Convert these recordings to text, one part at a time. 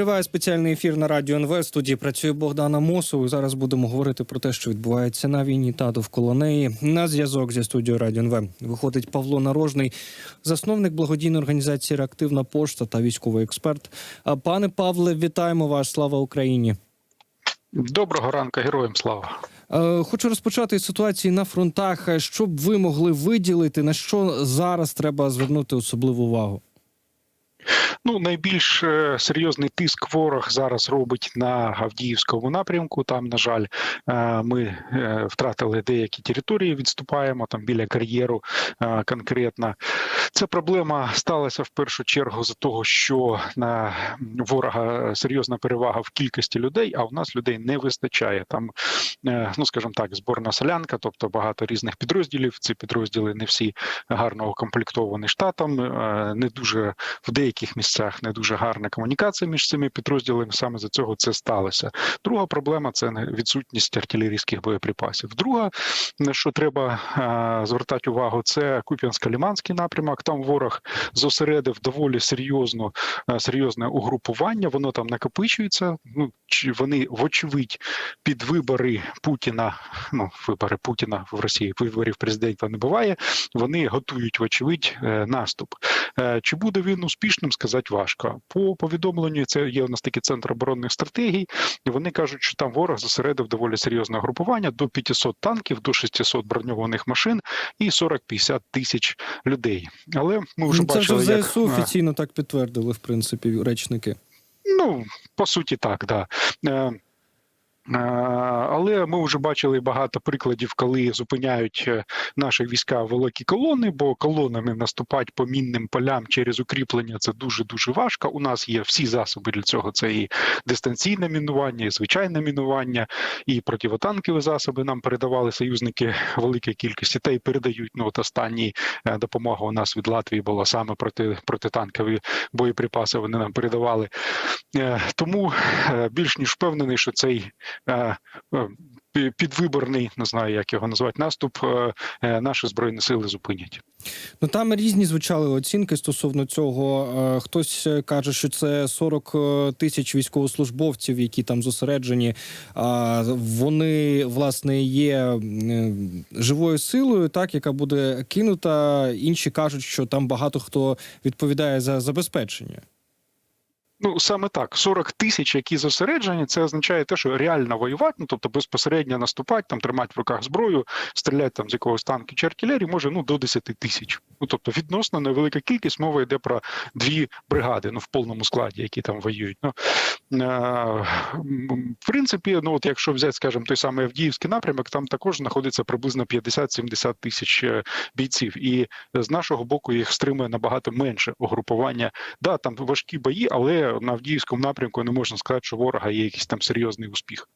Триває спеціальний ефір на радіо НВ. В Студії працює Богдана Мосов. І Зараз будемо говорити про те, що відбувається на війні та довкола неї. На зв'язок зі студією Радіо НВ виходить Павло Нарожний, засновник благодійної організації Реактивна пошта та військовий експерт. А, Пане Павле, вітаємо вас! Слава Україні! Доброго ранку, героям слава. Е, Хочу розпочати з ситуації на фронтах. Е, Що б ви могли виділити, на що зараз треба звернути особливу увагу? Ну, найбільш е, серйозний тиск ворог зараз робить на Авдіївському напрямку. Там, на жаль, е, ми е, втратили деякі території, відступаємо там біля кар'єру конкретно. Ця проблема сталася в першу чергу за того, що на ворога серйозна перевага в кількості людей, а у нас людей не вистачає. Там, ну скажімо так, зборна солянка, тобто багато різних підрозділів. Ці підрозділи не всі гарно укомплектовані штатом, не дуже в деяких місцях не дуже гарна комунікація між цими підрозділами. Саме за цього це сталося. Друга проблема це відсутність артилерійських боєприпасів. Друга, на що треба звертати увагу, це Куп'янсько-Ліманський напрямок. Там ворог зосередив доволі серйозно серйозне угрупування. Воно там накопичується. Ну чи вони вочевидь під вибори Путіна. Ну вибори Путіна в Росії виборів президента не буває. Вони готують вочевидь е, наступ. Е, Чи буде він успішним, сказати важко. По повідомленню, це є у нас такий центр оборонних стратегій, і вони кажуть, що там ворог зосередив доволі серйозне групування до 500 танків, до 600 броньованих машин і 40-50 тисяч людей. Але ми вже Ну, Це бачили, вже ЗСУ як... офіційно так підтвердили, в принципі, речники. Ну, по суті, так, да. Е, Але ми вже бачили багато прикладів, коли зупиняють е, наші війська великі колони, бо колонами наступати по мінним полям через укріплення це дуже дуже важко. У нас є всі засоби для цього. Це і дистанційне мінування, і звичайне мінування, і противотанкові засоби нам передавали союзники великій кількості, та й передають. Ну от останні е, допомога у нас від Латвії була саме проти протитанкові боєприпаси. Вони нам передавали. Тому більш ніж впевнений, що цей підвиборний, не знаю, як його назвати, наступ е, е, наші збройні сили зупинять. Ну там різні звучали оцінки стосовно цього. Е, Хтось е, каже, що це 40 тисяч військовослужбовців, які там зосереджені. Вони власне є е, живою силою, так яка буде кинута. Інші кажуть, що там багато хто відповідає за забезпечення. Ну саме так, 40 тисяч, які зосереджені, це означає те, що реально воювати, ну тобто безпосередньо наступати, там тримати в руках зброю, стріляти там з якогось танку чи артилерії, може ну до 10 тисяч. Ну тобто відносно невелика кількість мова йде про дві бригади, ну в повному складі, які там воюють. Ну е, в принципі, ну от якщо взяти, скажімо, той самий Авдіївський напрямок, там також знаходиться приблизно 50-70 тисяч е, бійців, і з нашого боку їх стримує набагато менше угрупування. Да, там важкі бої, але на Авдіївському напрямку не можна сказати, що ворога є якийсь там серйозний успіх.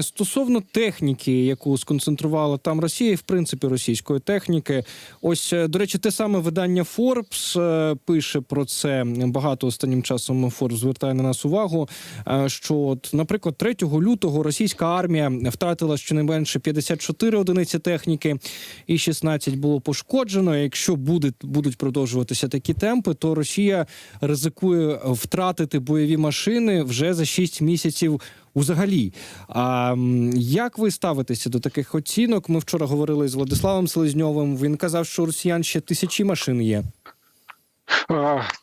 Стосовно техніки, яку сконцентрувала там Росія, і в принципі російської техніки, ось е, до речі, те саме видання Forbes е, пише про це. Багато останнім часом Forbes звертає на нас увагу. е, Що, от, наприклад, 3 лютого російська армія втратила щонайменше 54 одиниці техніки, і 16 було пошкоджено. Якщо буде, будуть продовжуватися такі темпи, то Росія ризикує втратити бойові машини вже за 6 місяців. Взагалі, а як ви ставитеся до таких оцінок? Ми вчора говорили з Владиславом Селезньовим. Він казав, що у росіян ще тисячі машин є.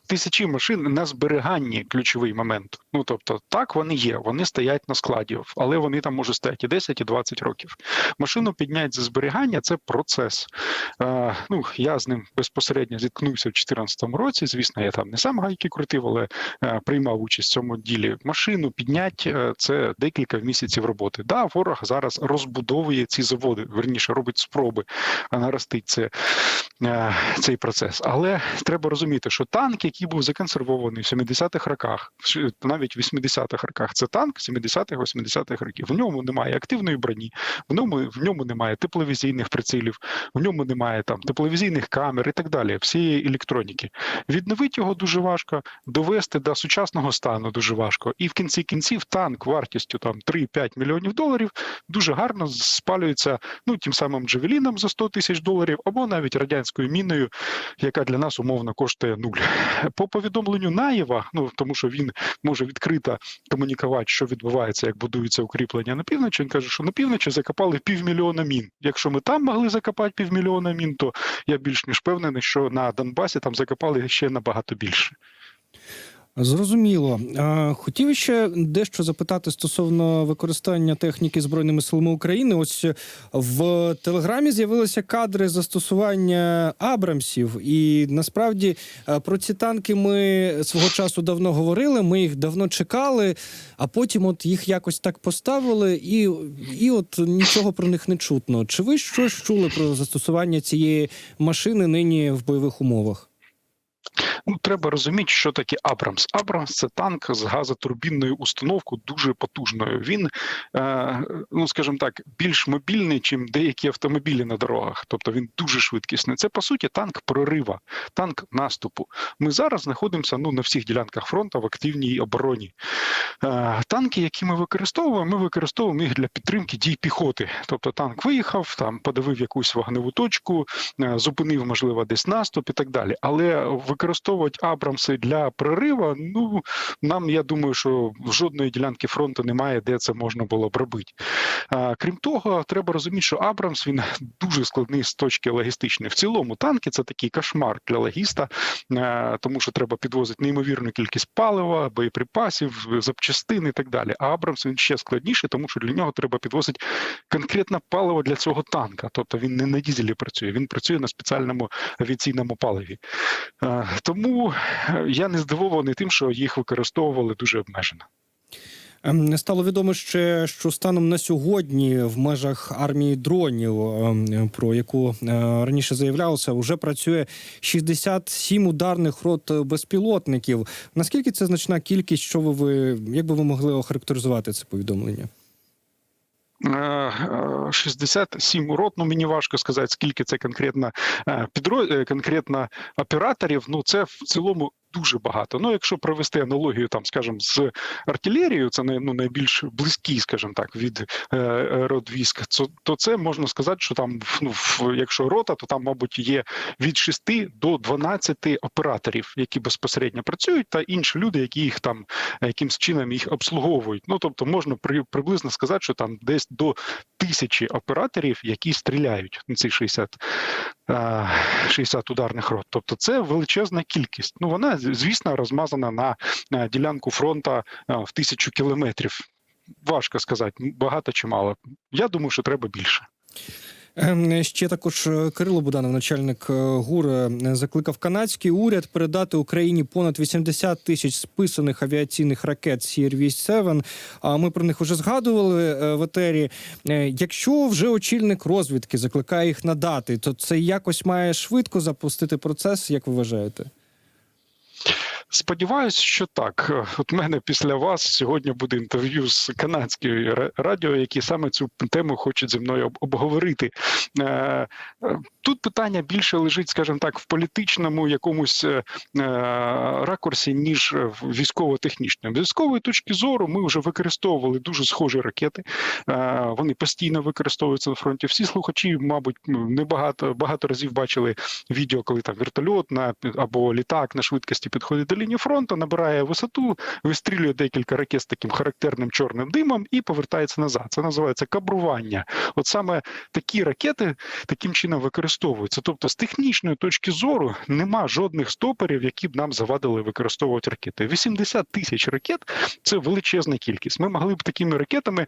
Тисячі машин на зберіганні ключовий момент. Ну тобто, так вони є, вони стоять на складі, але вони там можуть стояти і 10, і 20 років. Машину підняти за зберігання це процес. Е, ну я з ним безпосередньо зіткнувся в 2014 році. Звісно, я там не сам гайки крутив, але е, приймав участь в цьому ділі. Машину підняти е, це декілька місяців роботи. Да, ворог зараз розбудовує ці заводи, верніше робить спроби наростити це, е, цей процес. Але треба розуміти, що танк, який був законсервований в 70-х роках, навіть в 80-х роках. Це танк 70-х, 80-х років. В ньому немає активної броні, в ньому в ньому немає тепловізійних прицілів, в ньому немає там тепловізійних камер і так далі. Всієї електроніки. Відновити його дуже важко, довести до сучасного стану дуже важко. І в кінці кінців танк вартістю там 3-5 мільйонів доларів дуже гарно спалюється ну тим самим джевеліном за 100 тисяч доларів, або навіть радянською міною, яка для нас умовно коштує нуль. По повідомленню Наєва, ну тому що він може відкрито комунікувати, що відбувається, як будується укріплення на півночі. Він каже, що на півночі закопали півмільйона мін. Якщо ми там могли закопати півмільйона мін, то я більш ніж впевнений, що на Донбасі там закопали ще набагато більше. Зрозуміло. Хотів ще дещо запитати стосовно використання техніки збройними силами України. Ось в телеграмі з'явилися кадри застосування Абрамсів, і насправді е, про ці танки ми свого часу давно говорили. Ми їх давно чекали, а потім от їх якось так поставили, і, і от нічого про них не чутно. Чи ви щось чули про застосування цієї машини нині в бойових умовах? Ну, треба розуміти, що таке Абрамс. Абрамс це танк з газотурбінною установкою дуже потужною. Він, е, ну скажімо так, більш мобільний, ніж деякі автомобілі на дорогах. Тобто він дуже швидкісний. Це по суті танк прорива, танк наступу. Ми зараз знаходимося ну на всіх ділянках фронту в активній обороні. Е, танки, які ми використовуємо, ми використовуємо їх для підтримки дій піхоти. Тобто танк виїхав, там подавив якусь вогневу точку, е, зупинив, можливо, десь наступ і так далі. Але використовувати Абрамси для прориву, ну нам я думаю, що жодної ділянки фронту немає, де це можна було б робити. А, крім того, треба розуміти, що Абрамс він дуже складний з точки логістичної. В цілому танки це такий кошмар для логіста, е, тому що треба підвозити неймовірну кількість палива, боєприпасів, запчастин і так далі. А Абрамс він ще складніший, тому що для нього треба підвозити конкретне паливо для цього танка. Тобто він не на дізелі працює, він працює на спеціальному авіаційному паливі. Е, Тому я не здивований тим, що їх використовували дуже обмежено. Ем, Стало відомо ще, що станом на сьогодні в межах армії дронів, ем, про яку е, раніше заявлялося, вже працює 67 ударних рот безпілотників. Наскільки це значна кількість? Що ви як би ви могли охарактеризувати це повідомлення? Е, е, 67 урод. ну мені важко сказати, скільки це конкретно е, підро... е, конкретно операторів. Ну це в цілому дуже багато. Ну, якщо провести аналогію, там, скажімо, з артилерією, це ну, найбільш близький, скажімо так, від е, род військ, то, це можна сказати, що там, ну, якщо рота, то там, мабуть, є від 6 до 12 операторів, які безпосередньо працюють, та інші люди, які їх там якимсь чином їх обслуговують. Ну тобто можна при, приблизно сказати, що там десь до тисячі операторів, які стріляють на ці 60, е, 60 ударних рот. Тобто це величезна кількість. Ну вона звісно розмазана на, ділянку фронту е, в тисячу кілометрів. Важко сказати, багато чи мало. Я думаю, що треба більше. Ем, Ще також е, Кирило Буданов, начальник е, ГУР, е, закликав канадський уряд передати Україні понад 80 тисяч списаних авіаційних ракет cr 7 А ми про них вже згадували в етері. Якщо вже очільник розвідки закликає їх надати, то це якось має швидко запустити процес, як ви вважаєте? Сподіваюсь, що так. От мене після вас сьогодні буде інтерв'ю з канадською радіо, які саме цю тему хочуть зі мною обговорити. Е, е, Тут питання більше лежить, скажімо так, в політичному якомусь е, ракурсі, ніж в військово-технічному. З військової точки зору ми вже використовували дуже схожі ракети. Вони постійно використовуються на фронті. Всі слухачі, мабуть, ну, не багато багато разів бачили відео, коли там вертольот на або літак на швидкості підходить до лінії фронту, набирає висоту, вистрілює декілька ракет з таким характерним чорним димом і повертається назад. Це називається кабрування. От саме такі ракети таким чином використовуються. Тобто, з технічної точки зору нема жодних стоперів, які б нам завадили використовувати ракети. 80 тисяч ракет це величезна кількість. Ми могли б такими ракетами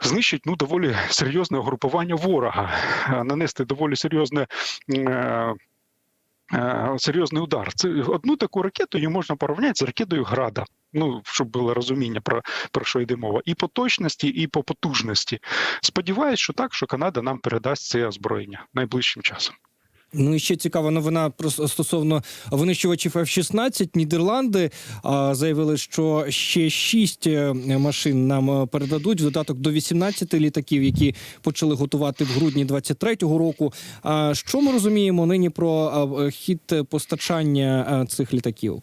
знищити ну доволі серйозне угрупування ворога, е, нанести доволі серйозне. Е, Серйозний удар. Це одну таку ракету її можна порівняти з ракетою Града. Ну, щоб було розуміння про, про що йде мова, і по точності, і по потужності. Сподіваюсь, що так, що Канада нам передасть це озброєння найближчим часом. Ну і ще цікава новина про стосовно винищувачів F-16. Нідерланди а, заявили, що ще шість е, машин нам е, передадуть в додаток до 18 літаків, які почали готувати в грудні 23-го року. А що ми розуміємо нині про а, хід постачання цих літаків?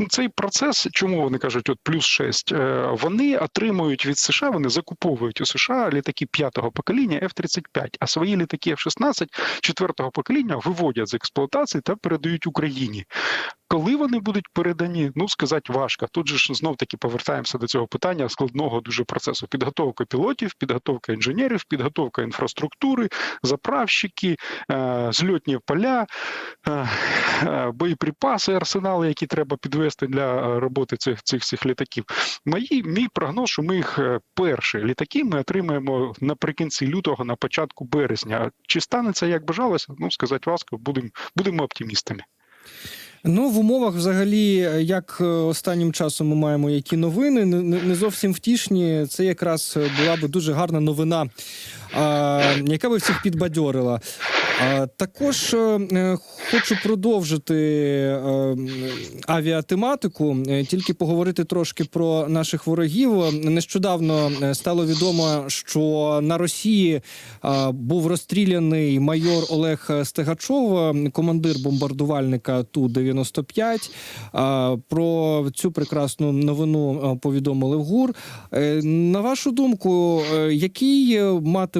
Ну, Цей процес, чому вони кажуть, от плюс 6, вони отримують від США, вони закуповують у США літаки п'ятого покоління F-35, а свої літаки F-16 четвертого покоління виводять з експлуатації та передають Україні. Коли вони будуть передані, ну сказати важко. Тут же ж знов таки повертаємося до цього питання складного дуже процесу: підготовка пілотів, підготовка інженерів, підготовка інфраструктури, заправщики, е, зльотні поля, е, е, боєприпаси, арсенали, які треба підвести для е, роботи цих цих всіх літаків. Мої мій прогноз, що ми їх е, перші літаки ми отримаємо наприкінці лютого, на початку березня. Чи станеться як бажалося? Ну сказати важко, будемо будемо оптимістами. Ну, в умовах, взагалі, як е, останнім часом ми маємо які новини, не, зовсім втішні. Це якраз була би дуже гарна новина, яка би всіх підбадьорила. Також е, хочу продовжити е, авіатематику, е, тільки поговорити трошки про наших ворогів. Нещодавно е, стало відомо, що на Росії е, був розстріляний майор Олег Стегачов, е, командир бомбардувальника Ту 95 Е, Про цю прекрасну новину е, повідомили в ГУР. Е, На вашу думку, е, який е,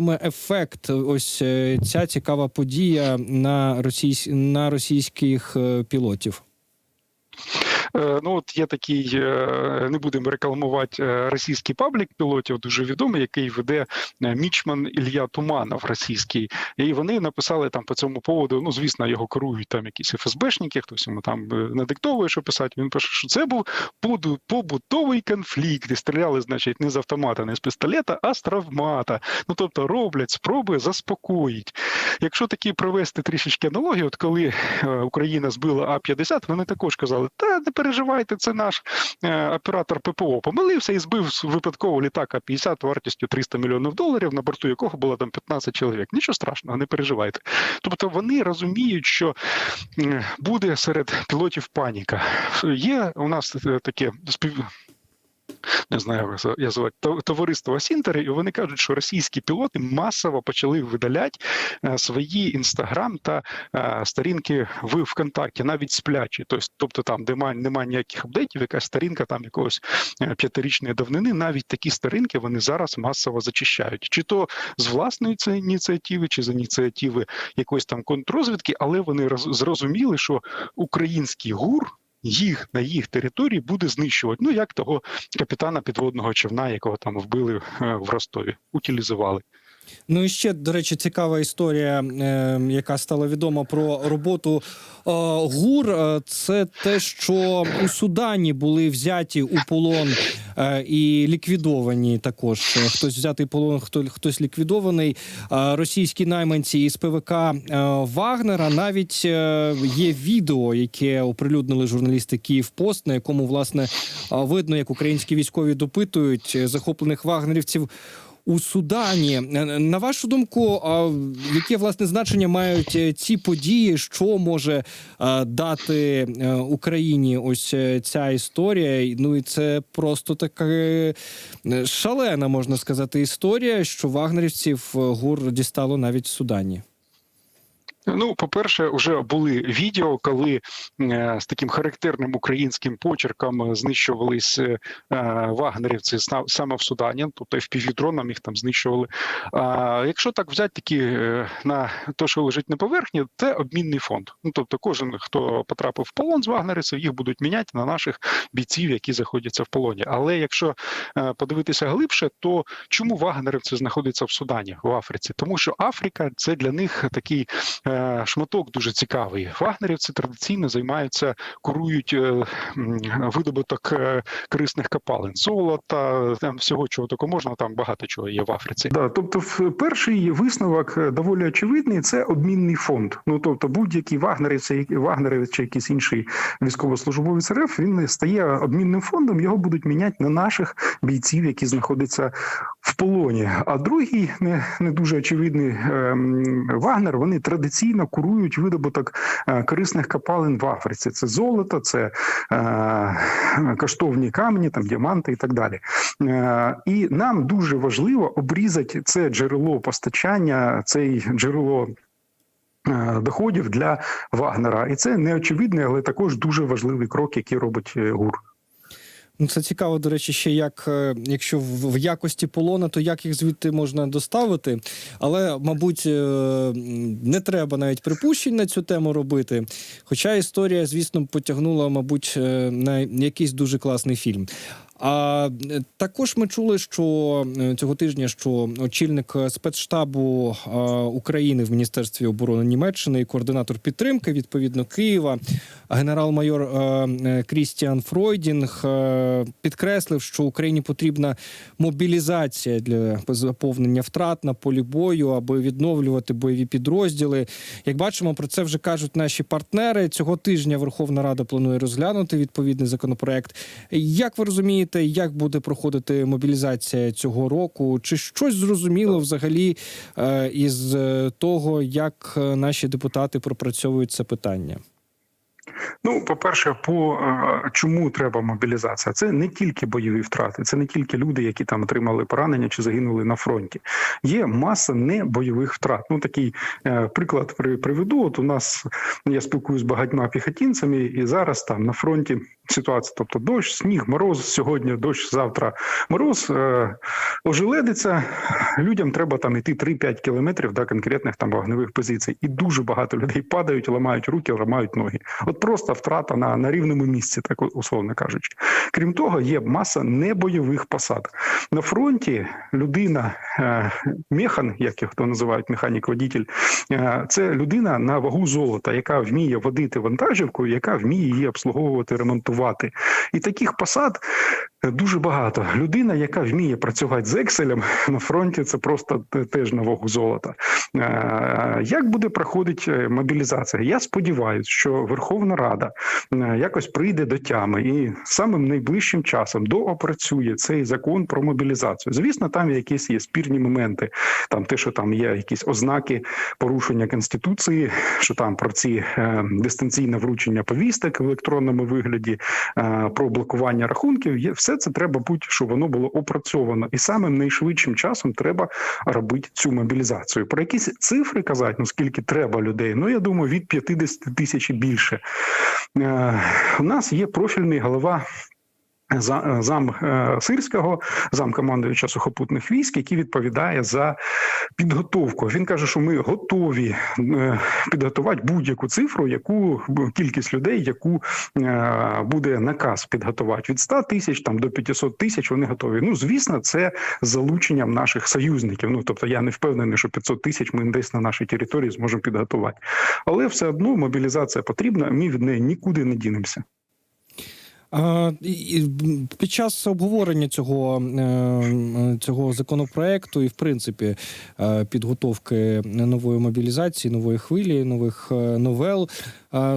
матиме ефект ось е, ця цікава подія на російсь... на російських е, пілотів? Е, Ну от є такий, е, не будемо рекламувати е, російський паблік пілотів, дуже відомий, який веде мічман Ілля Туманов російський. І вони написали там по цьому поводу. Ну звісно, його керують там якісь ФСБшники, хтось йому там надиктовує, що писати. Він пише, що це був побутовий конфлікт. І стріляли, значить, не з автомата, не з пістолета, а з травмата. Ну тобто роблять спроби заспокоїть. Якщо такі провести трішечки аналогію, от коли Україна збила А-50, вони також казали, та не переживайте, це наш е, оператор ППО помилився і збив випадково літак А-50 вартістю 300 мільйонів доларів, на борту якого було там 15 чоловік. Нічого страшного, не переживайте. Тобто вони розуміють, що буде серед пілотів паніка. Є у нас е, таке спів. Не знаю, як я звати товариство Сінтери, і вони кажуть, що російські пілоти масово почали видаляти е, свої інстаграм та е, сторінки в ВКонтакті, навіть сплячі. Тобто, тобто там, немає, немає ніяких апдейтів, якась сторінка там якогось е, п'ятирічної давнини, навіть такі сторінки вони зараз масово зачищають. Чи то з власної ініціативи, чи з ініціативи якоїсь там контррозвідки, але вони роз- зрозуміли, що український гур. Їх на їх території буде знищувати. Ну як того капітана підводного човна, якого там вбили е, в Ростові, утилізували. Ну і ще, до речі, цікава історія, е, яка стала відома про роботу е, ГУР. Е, Це те, що у Судані були взяті у полон е, і ліквідовані також. Хтось взятий полон, хто хтось ліквідований. Російські найманці із ПВК Вагнера. Навіть є відео, яке оприлюднили журналісти Київпост, на якому власне видно, як українські військові допитують захоплених вагнерівців у Судані. Е, На вашу думку, яке власне значення мають е, ці події? Що може е, дати Україні ось ця історія? Ну і це просто така шалена, можна сказати, історія, що вагнерівців гур дістало навіть в Судані. Ну, по-перше, вже були відео, коли е, з таким характерним українським почерком знищувались е, вагнерівці саме в Судані, тобто FPV-дроном їх там знищували. А якщо так взяти такі е, на те, що лежить на поверхні, це обмінний фонд. Ну тобто, кожен, хто потрапив в полон з вагнерівців, їх будуть міняти на наших бійців, які знаходяться в полоні. Але якщо е, подивитися глибше, то чому вагнерівці знаходяться в Судані, в Африці? Тому що Африка це для них такий е, шматок дуже цікавий. Вагнерівці традиційно займаються, курують е, видобуток е, корисних копалин, золота, там всього чого тільки можна, там багато чого є в Африці. Да, тобто, перший висновок е, доволі очевидний це обмінний фонд. Ну тобто, будь-який вагнерівець, який- вагнерівець чи якийсь інший військовослужбовець РФ, він стає обмінним фондом. Його будуть міняти на наших бійців, які знаходяться в полоні. А другий не, не дуже очевидний ем, Вагнер. Вони традиційно курують видобуток е, корисних копалин в Африці. Це золото, це е, коштовні камені, там діаманти і так далі. Е, і нам дуже важливо обрізати це джерело постачання, цей джерело. е, Доходів для Вагнера, і це неочевидний, але також дуже важливий крок, який робить е, ГУР. Ну, це цікаво, до речі, ще як е, якщо в, якості полона, то як їх звідти можна доставити. Але, мабуть, е, не треба навіть припущень на цю тему робити. Хоча історія, звісно, потягнула, мабуть, е, на якийсь дуже класний фільм. А е, також ми чули, що е, цього тижня що очільник е, спецштабу України в Міністерстві оборони Німеччини і координатор підтримки відповідно Києва, генерал-майор Крістіан Фройдінг підкреслив, що Україні потрібна мобілізація для заповнення втрат на полі бою, аби відновлювати бойові підрозділи. Як бачимо, про це вже кажуть наші партнери. Цього тижня Верховна Рада планує розглянути відповідний законопроект. Як ви розумієте, як буде проходити мобілізація цього року? Чи щось зрозуміло взагалі е, із е, того, як е, наші депутати пропрацьовують це питання? Ну, по-перше, по е, чому треба мобілізація? Це не тільки бойові втрати, це не тільки люди, які там отримали поранення чи загинули на фронті. Є маса небойових втрат. Ну такий е, приклад при приведу. От у нас я спілкуюся з багатьма піхотінцями, і зараз там на фронті ситуація, тобто дощ, сніг, мороз сьогодні, дощ, завтра мороз е, ожеледиться. Людям треба там йти 3-5 кілометрів до конкретних там вогневих позицій, і дуже багато людей падають, ламають руки, ламають ноги. От просто втрата на, на рівному місці, так условно кажучи. Крім того, є маса небойових посад. На фронті людина, е, механ, як його називають, механік-водитель, е, це людина на вагу золота, яка вміє водити вантажівку, яка вміє її обслуговувати, ремонтувати. І таких посад дуже багато. Людина, яка вміє працювати з Екселем на фронті, це просто теж на вагу золота. Е, Як буде проходити мобілізація? Я сподіваюся, що Верховна Рада е, якось прийде до тями і самим найближчим часом доопрацює цей закон про мобілізацію. Звісно, там якісь є спірні моменти. Там те, що там є якісь ознаки порушення конституції, що там про ці е, дистанційне вручення повісток в електронному вигляді, е, про блокування рахунків. Є все це треба бути, щоб воно було опрацьовано, і самим найшвидшим часом треба робити цю мобілізацію. Про якісь цифри казати, ну скільки треба людей. Ну я думаю, від 50 тисяч і більше. Е, у нас є профільний голова. За- Зам е, сирського, зам командуюча сухопутних військ, який відповідає за підготовку. Він каже, що ми готові е, підготувати будь-яку цифру, яку кількість людей, яку е, буде наказ підготувати від 100 тисяч там до 500 тисяч. Вони готові. Ну звісно, це залученням наших союзників. Ну тобто, я не впевнений, що 500 тисяч ми десь на нашій території зможемо підготувати, але все одно мобілізація потрібна. Ми від неї нікуди не дінемося. Під час обговорення цього, е, цього законопроекту і, в принципі, е, підготовки нової мобілізації, нової хвилі, нових е, новел,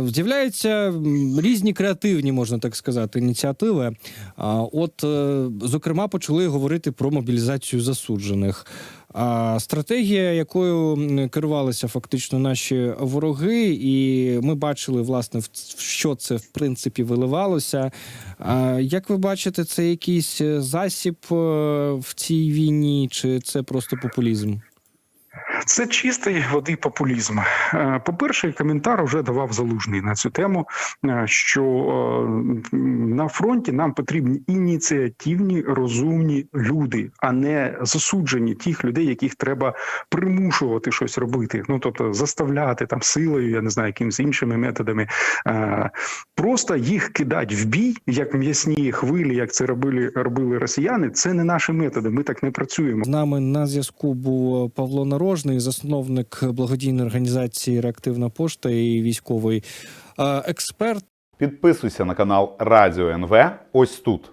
з'являються різні креативні, можна так сказати, ініціативи. От, зокрема, почали говорити про мобілізацію засуджених. А стратегія, якою керувалися фактично наші вороги, і ми бачили, власне, в що це в принципі виливалося. А як ви бачите, це якийсь е, засіб е, в цій війні, чи це просто популізм? Це чистий води популізм. Е, По-перше, коментар вже давав залужний на цю тему, е, що е, на фронті нам потрібні ініціативні, розумні люди, а не засуджені тих людей, яких треба примушувати щось робити. Ну тобто заставляти там силою, я не знаю, якимись іншими методами. Просто їх кидати в бій, як м'ясні хвилі, як це робили робили росіяни. Це не наші методи. Ми так не працюємо. З нами на зв'язку був Павло Нарожний, засновник благодійної організації Реактивна пошта і військовий е, експерт. Підписуйся на канал Радіо НВ ось тут.